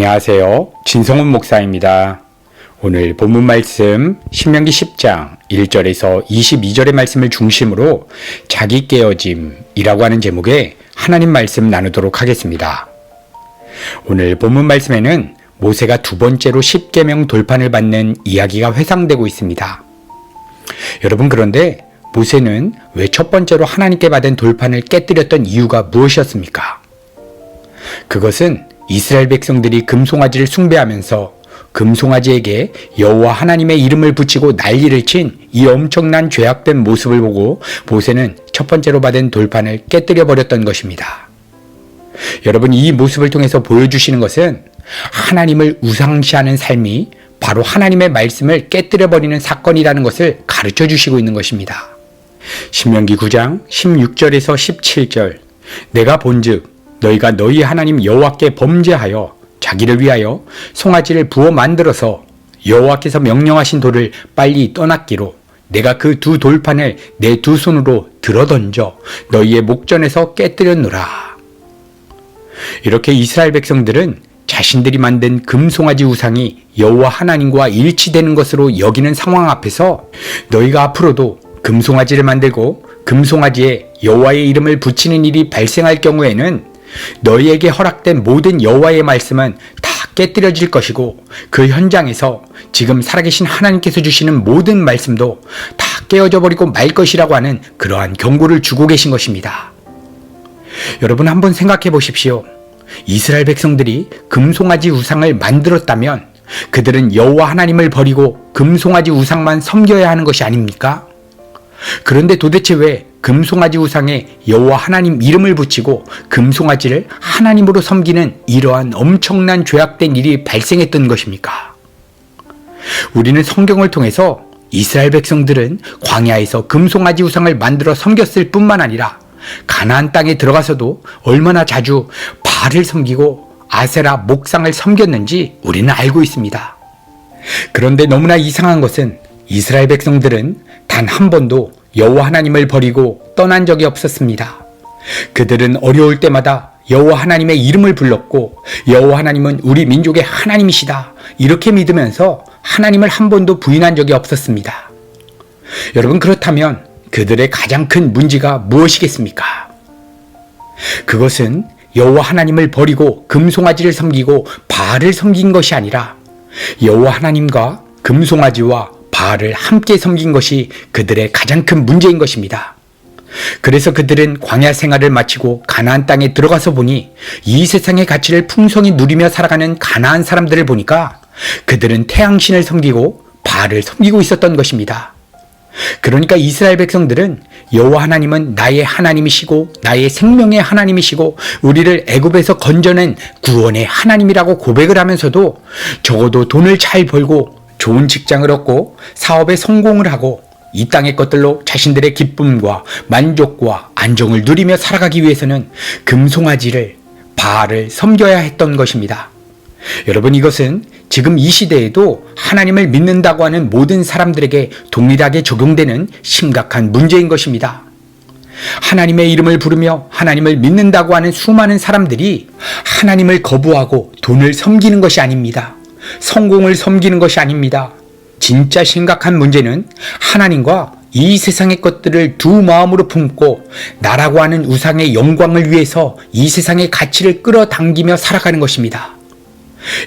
안녕하세요. 진성훈 목사입니다. 오늘 본문 말씀 신명기 10장 1절에서 22절의 말씀을 중심으로 자기 깨어짐이라고 하는 제목의 하나님 말씀 나누도록 하겠습니다. 오늘 본문 말씀에는 모세가 두 번째로 10계명 돌판을 받는 이야기가 회상되고 있습니다. 여러분 그런데 모세는 왜 첫 번째로 하나님께 받은 돌판을 깨뜨렸던 이유가 무엇이었습니까? 그것은 이스라엘 백성들이 금송아지를 숭배하면서 금송아지에게 여호와 하나님의 이름을 붙이고 난리를 친 이 엄청난 죄악된 모습을 보고 모세는 첫 번째로 받은 돌판을 깨뜨려 버렸던 것입니다. 여러분 이 모습을 통해서 보여주시는 것은 하나님을 우상시하는 삶이 바로 하나님의 말씀을 깨뜨려 버리는 사건이라는 것을 가르쳐 주시고 있는 것입니다. 신명기 9장 16절에서 17절 내가 본즉 너희가 너희 하나님 여호와께 범죄하여 자기를 위하여 송아지를 부어 만들어서 여호와께서 명령하신 돌을 빨리 떠났기로 내가 그 두 돌판을 내 두 손으로 들어 던져 너희의 목전에서 깨뜨렸노라. 이렇게 이스라엘 백성들은 자신들이 만든 금송아지 우상이 여호와 하나님과 일치되는 것으로 여기는 상황 앞에서 너희가 앞으로도 금송아지를 만들고 금송아지에 여호와의 이름을 붙이는 일이 발생할 경우에는 너희에게 허락된 모든 여호와의 말씀은 다 깨뜨려질 것이고 그 현장에서 지금 살아계신 하나님께서 주시는 모든 말씀도 다 깨어져 버리고 말 것이라고 하는 그러한 경고를 주고 계신 것입니다. 여러분 한번 생각해 보십시오. 이스라엘 백성들이 금송아지 우상을 만들었다면 그들은 여호와 하나님을 버리고 금송아지 우상만 섬겨야 하는 것이 아닙니까? 그런데 도대체 왜 금송아지 우상에 여호와 하나님 이름을 붙이고 금송아지를 하나님으로 섬기는 이러한 엄청난 죄악된 일이 발생했던 것입니까? 우리는 성경을 통해서 이스라엘 백성들은 광야에서 금송아지 우상을 만들어 섬겼을 뿐만 아니라 가나안 땅에 들어가서도 얼마나 자주 바알을 섬기고 아세라 목상을 섬겼는지 우리는 알고 있습니다. 그런데 너무나 이상한 것은 이스라엘 백성들은 단 한 번도 여호와 하나님을 버리고 떠난 적이 없었습니다. 그들은 어려울 때마다 여호와 하나님의 이름을 불렀고 여호와 하나님은 우리 민족의 하나님이시다. 이렇게 믿으면서 하나님을 한 번도 부인한 적이 없었습니다. 여러분 그렇다면 그들의 가장 큰 문제가 무엇이겠습니까? 그것은 여호와 하나님을 버리고 금송아지를 섬기고 바알을 섬긴 것이 아니라 여호와 하나님과 금송아지와 바알을 함께 섬긴 것이 그들의 가장 큰 문제인 것입니다. 그래서 그들은 광야 생활을 마치고 가나안 땅에 들어가서 보니 이 세상의 가치를 풍성히 누리며 살아가는 가나안 사람들을 보니까 그들은 태양신을 섬기고 바알을 섬기고 있었던 것입니다. 그러니까 이스라엘 백성들은 여호와 하나님은 나의 하나님이시고 나의 생명의 하나님이시고 우리를 애굽에서 건져낸 구원의 하나님이라고 고백을 하면서도 적어도 돈을 잘 벌고 좋은 직장을 얻고 사업에 성공을 하고 이 땅의 것들로 자신들의 기쁨과 만족과 안정을 누리며 살아가기 위해서는 금송아지를 바알을 섬겨야 했던 것입니다. 여러분 이것은 지금 이 시대에도 하나님을 믿는다고 하는 모든 사람들에게 동일하게 적용되는 심각한 문제인 것입니다. 하나님의 이름을 부르며 하나님을 믿는다고 하는 수많은 사람들이 하나님을 거부하고 돈을 섬기는 것이 아닙니다. 성공을 섬기는 것이 아닙니다. 진짜 심각한 문제는 하나님과 이 세상의 것들을 두 마음으로 품고 나라고 하는 우상의 영광을 위해서 이 세상의 가치를 끌어당기며 살아가는 것입니다.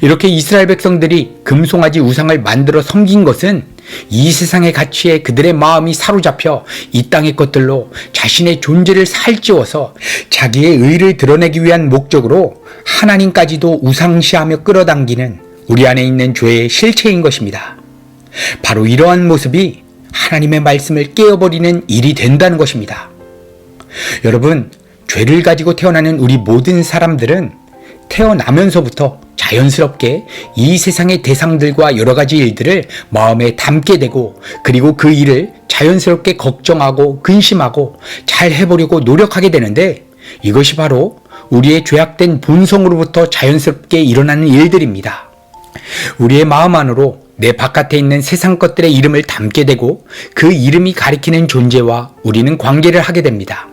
이렇게 이스라엘 백성들이 금송아지 우상을 만들어 섬긴 것은 이 세상의 가치에 그들의 마음이 사로잡혀 이 땅의 것들로 자신의 존재를 살찌워서 자기의 의를 드러내기 위한 목적으로 하나님까지도 우상시하며 끌어당기는 우리 안에 있는 죄의 실체인 것입니다. 바로 이러한 모습이 하나님의 말씀을 깨어버리는 일이 된다는 것입니다. 여러분, 죄를 가지고 태어나는 우리 모든 사람들은 태어나면서부터 자연스럽게 이 세상의 대상들과 여러 가지 일들을 마음에 담게 되고 그리고 그 일을 자연스럽게 걱정하고 근심하고 잘 해보려고 노력하게 되는데 이것이 바로 우리의 죄악된 본성으로부터 자연스럽게 일어나는 일들입니다. 우리의 마음 안으로 내 바깥에 있는 세상 것들의 이름을 담게 되고 그 이름이 가리키는 존재와 우리는 관계를 하게 됩니다.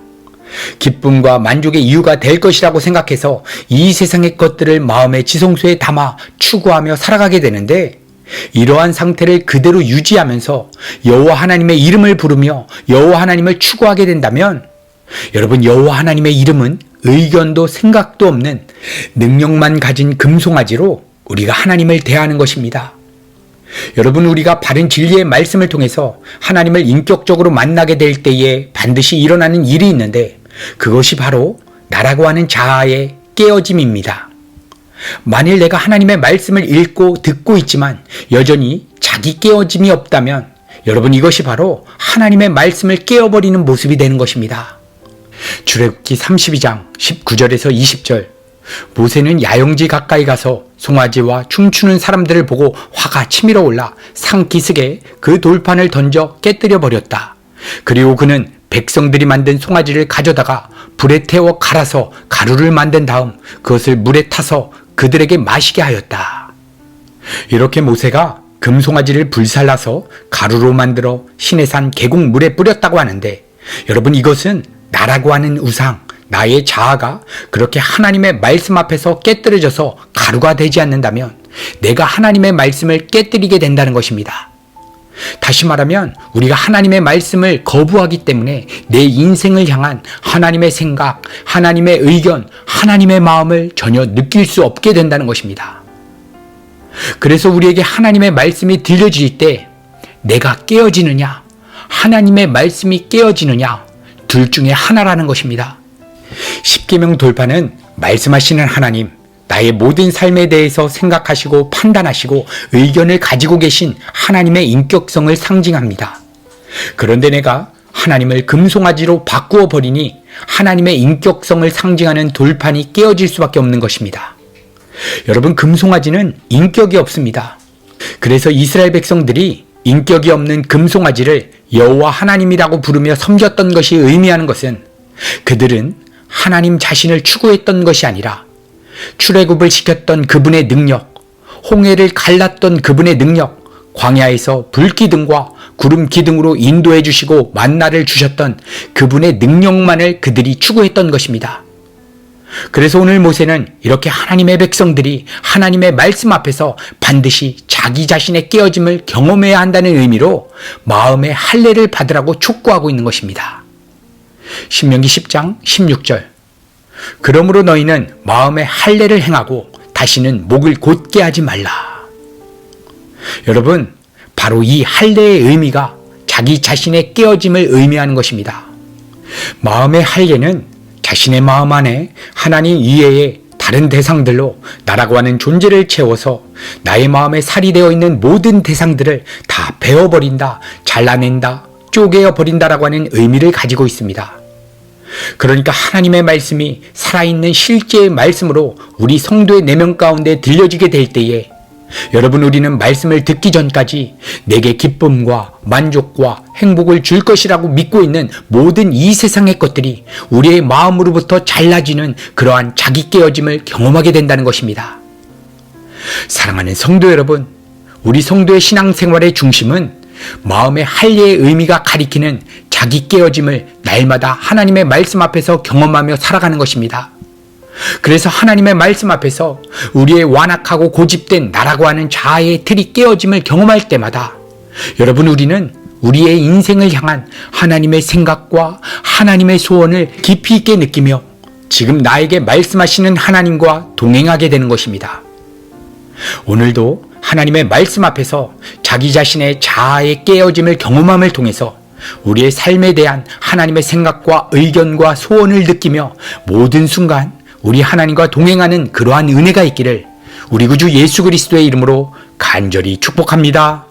기쁨과 만족의 이유가 될 것이라고 생각해서 이 세상의 것들을 마음의 지성소에 담아 추구하며 살아가게 되는데 이러한 상태를 그대로 유지하면서 여호와 하나님의 이름을 부르며 여호와 하나님을 추구하게 된다면 여러분 여호와 하나님의 이름은 의견도 생각도 없는 능력만 가진 금송아지로 우리가 하나님을 대하는 것입니다. 여러분 우리가 바른 진리의 말씀을 통해서 하나님을 인격적으로 만나게 될 때에 반드시 일어나는 일이 있는데 그것이 바로 나라고 하는 자아의 깨어짐입니다. 만일 내가 하나님의 말씀을 읽고 듣고 있지만 여전히 자기 깨어짐이 없다면 여러분 이것이 바로 하나님의 말씀을 깨어버리는 모습이 되는 것입니다. 출애굽기 32장 19절에서 20절 모세는 야영지 가까이 가서 송아지와 춤추는 사람들을 보고 화가 치밀어 올라 상기슭에 그 돌판을 던져 깨뜨려 버렸다. 그리고 그는 백성들이 만든 송아지를 가져다가 불에 태워 갈아서 가루를 만든 다음 그것을 물에 타서 그들에게 마시게 하였다. 이렇게 모세가 금송아지를 불살라서 가루로 만들어 시내산 계곡 물에 뿌렸다고 하는데 여러분 이것은 나라고 하는 우상, 나의 자아가 그렇게 하나님의 말씀 앞에서 깨뜨려져서 가루가 되지 않는다면 내가 하나님의 말씀을 깨뜨리게 된다는 것입니다. 다시 말하면 우리가 하나님의 말씀을 거부하기 때문에 내 인생을 향한 하나님의 생각, 하나님의 의견, 하나님의 마음을 전혀 느낄 수 없게 된다는 것입니다. 그래서 우리에게 하나님의 말씀이 들려질 때 내가 깨어지느냐, 하나님의 말씀이 깨어지느냐, 둘 중에 하나라는 것입니다. 십계명 돌파는 말씀하시는 하나님, 나의 모든 삶에 대해서 생각하시고 판단하시고 의견을 가지고 계신 하나님의 인격성을 상징합니다. 그런데 내가 하나님을 금송아지로 바꾸어 버리니 하나님의 인격성을 상징하는 돌판이 깨어질 수밖에 없는 것입니다. 여러분, 금송아지는 인격이 없습니다. 그래서 이스라엘 백성들이 인격이 없는 금송아지를 여호와 하나님이라고 부르며 섬겼던 것이 의미하는 것은 그들은 하나님 자신을 추구했던 것이 아니라 출애굽을 시켰던 그분의 능력, 홍해를 갈랐던 그분의 능력, 광야에서 불기둥과 구름 기둥으로 인도해 주시고 만나를 주셨던 그분의 능력만을 그들이 추구했던 것입니다. 그래서 오늘 모세는 이렇게 하나님의 백성들이 하나님의 말씀 앞에서 반드시 자기 자신의 깨어짐을 경험해야 한다는 의미로 마음의 할례를 받으라고 촉구하고 있는 것입니다. 신명기 10장 16절 그러므로 너희는 마음의 할례를 행하고 다시는 목을 곧게 하지 말라. 여러분, 바로 이 할례의 의미가 자기 자신의 깨어짐을 의미하는 것입니다. 마음의 할례는 자신의 마음 안에 하나님 이외의 다른 대상들로 나라고 하는 존재를 채워서 나의 마음에 살이 되어 있는 모든 대상들을 다 베어버린다, 잘라낸다, 쪼개어 버린다라고 하는 의미를 가지고 있습니다. 그러니까 하나님의 말씀이 살아있는 실제의 말씀으로 우리 성도의 내면 가운데 들려지게 될 때에 여러분 우리는 말씀을 듣기 전까지 내게 기쁨과 만족과 행복을 줄 것이라고 믿고 있는 모든 이 세상의 것들이 우리의 마음으로부터 잘라지는 그러한 자기 깨어짐을 경험하게 된다는 것입니다. 사랑하는 성도 여러분, 우리 성도의 신앙생활의 중심은 마음의 할례의 의미가 가리키는 자기 깨어짐을 날마다 하나님의 말씀 앞에서 경험하며 살아가는 것입니다. 그래서 하나님의 말씀 앞에서 우리의 완악하고 고집된 나라고 하는 자아의 틀이 깨어짐을 경험할 때마다 여러분 우리는 우리의 인생을 향한 하나님의 생각과 하나님의 소원을 깊이 있게 느끼며 지금 나에게 말씀하시는 하나님과 동행하게 되는 것입니다. 오늘도 하나님의 말씀 앞에서 자기 자신의 자아의 깨어짐을 경험함을 통해서 우리의 삶에 대한 하나님의 생각과 의견과 소원을 느끼며 모든 순간 우리 하나님과 동행하는 그러한 은혜가 있기를 우리 구주 예수 그리스도의 이름으로 간절히 축복합니다.